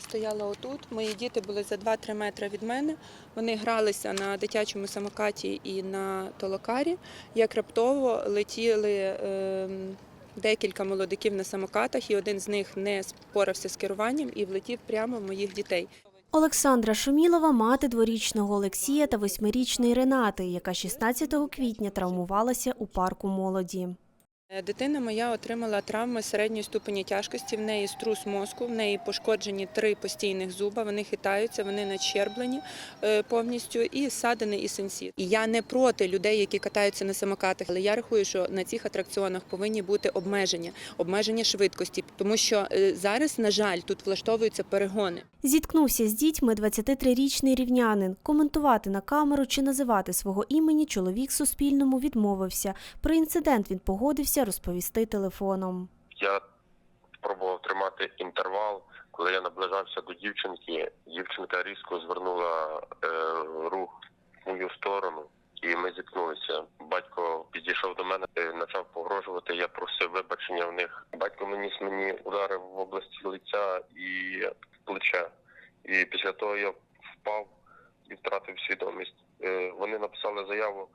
Стояла отут. Мої діти були за 2-3 метри від мене. Вони гралися на дитячому самокаті і на толокарі. Як раптово летіли ем, декілька молодиків на самокатах, і один з них не спорався з керуванням і влетів прямо в моїх дітей. Олександра Шумілова – мати дворічного Олексія та восьмирічної Ренати, яка 16 квітня травмувалася у парку молоді. Е, Дитина моя отримала травми середньої ступені тяжкості. В неї струс мозку, в неї пошкоджені три постійних зуба. Вони хитаються, вони начерблені е, повністю, і садини, і сенсі. І я не проти людей, які катаються на самокатах, але я рахую, що на цих атракціонах повинні бути обмеження, обмеження швидкості, тому що е, зараз, на жаль, тут влаштовуються перегони. Зіткнувся з дітьми 23-річний рівнянин. Коментувати на камеру чи називати свого імені чоловік Суспільному відмовився. Про інцидент він погодився розповісти телефоном. Я спробував тримати інтервал. Коли я наближався до дівчинки, дівчинка різко звернула е, рух в мою сторону, і ми зіткнулися. Батько підійшов до мене, е, почав погрожувати. Я просив вибачення в них. Батько наніс мені удари в області лиця і плеча. І після того я впав і втратив свідомість. Е, Вони написали заяву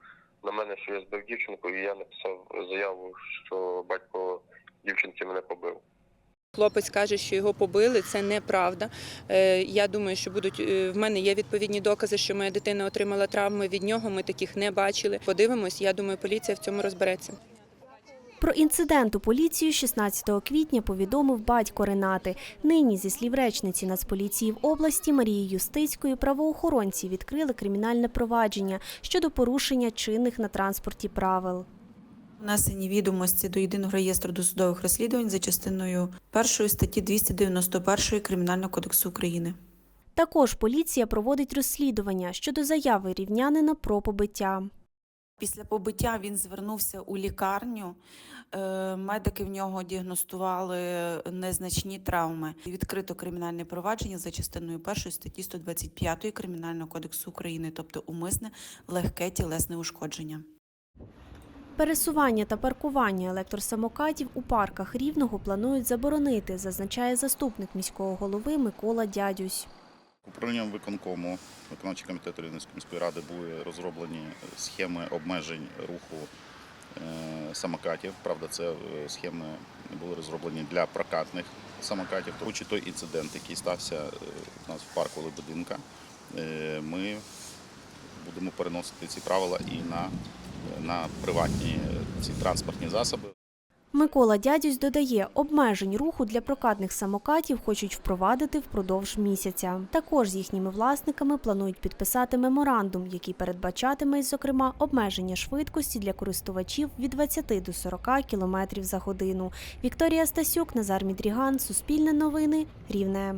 на мене, що я збив дівчинку, і я написав заяву, що батько дівчинки мене побив. Хлопець каже, що його побили. Це неправда. Е, Я думаю, що будуть е, в мене є відповідні докази, що моя дитина отримала травми від нього. Ми таких не бачили. Подивимось. Я думаю, поліція в цьому розбереться. Про інцидент у поліцію 16 квітня повідомив батько Ренати. Нині, зі слів речниці Нацполіції в області Марії Юстицької, правоохоронці відкрили кримінальне провадження щодо порушення чинних на транспорті правил. Внесені відомості до єдиного реєстру досудових розслідувань за частиною 1 статті 291 Кримінального кодексу України. Також поліція проводить розслідування щодо заяви рівнянина про побиття. Після побиття він звернувся у лікарню. Е, Медики в нього діагностували незначні травми. Відкрито кримінальне провадження за частиною 1 статті 125 Кримінального кодексу України, тобто умисне легке тілесне ушкодження. Пересування та паркування електросамокатів у парках Рівного планують заборонити, зазначає заступник міського голови Микола Дядюсь. Управлінням виконкому виконавчого комітету Рівненської міської ради були розроблені схеми обмежень руху е, самокатів. Правда, це е, схеми були розроблені для прокатних самокатів. Чи той інцидент, який стався е, у нас в парку Лебединка, е, ми будемо переносити ці правила і на, на приватні е, ці транспортні засоби. Микола Дядюсь додає, обмежень руху для прокатних самокатів хочуть впровадити впродовж місяця. Також з їхніми власниками планують підписати меморандум, який передбачатиме, зокрема, обмеження швидкості для користувачів від 20 до 40 км за годину. Вікторія Стасюк, Назар Мідріган, Суспільне новини, Рівне.